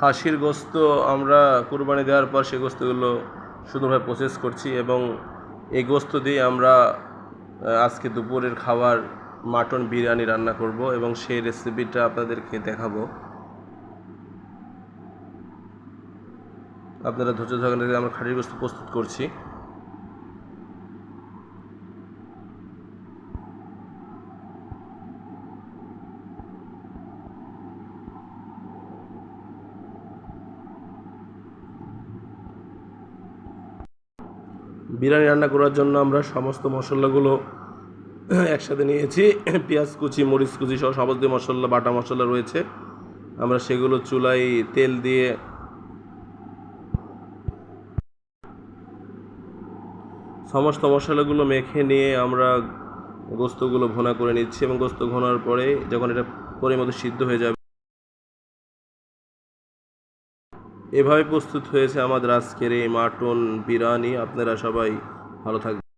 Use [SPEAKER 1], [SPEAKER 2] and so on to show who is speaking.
[SPEAKER 1] খাসির গোস্ত আমরা কুরবানি দেওয়ার পর সেই গোস্তগুলো সুন্দরভাবে প্রসেস করছি এবং এই গোস্ত দিয়ে আমরা আজকে দুপুরের খাবার মাটন বিরিয়ানি রান্না করব এবং সেই রেসিপিটা আপনাদেরকে দেখাবো। আপনারা ধৈর্য ধরে আমরা খাটির গোস্ত প্রস্তুত করছি। বিরিয়ানি রান্না করার জন্য আমরা সমস্ত মশলাগুলো একসাথে নিয়েছি। পেঁয়াজ কুচি, মরিচ কুচি সহ সমস্ত মশলা, বাটা মশলা রয়েছে। আমরা সেগুলো চুলাই তেল দিয়ে সমস্ত মশলাগুলো মেখে নিয়ে আমরা গোস্তগুলো ভুনা করে নিচ্ছি এবং গোস্ত ঘোনার পরে যখন এটা পরিমতো সিদ্ধ হয়ে যাবে এভাবে প্রস্তুত হয়েছে আমাদের আজকের এই মাটন বিরিয়ানি। আপনারা সবাই ভালো থাকবেন।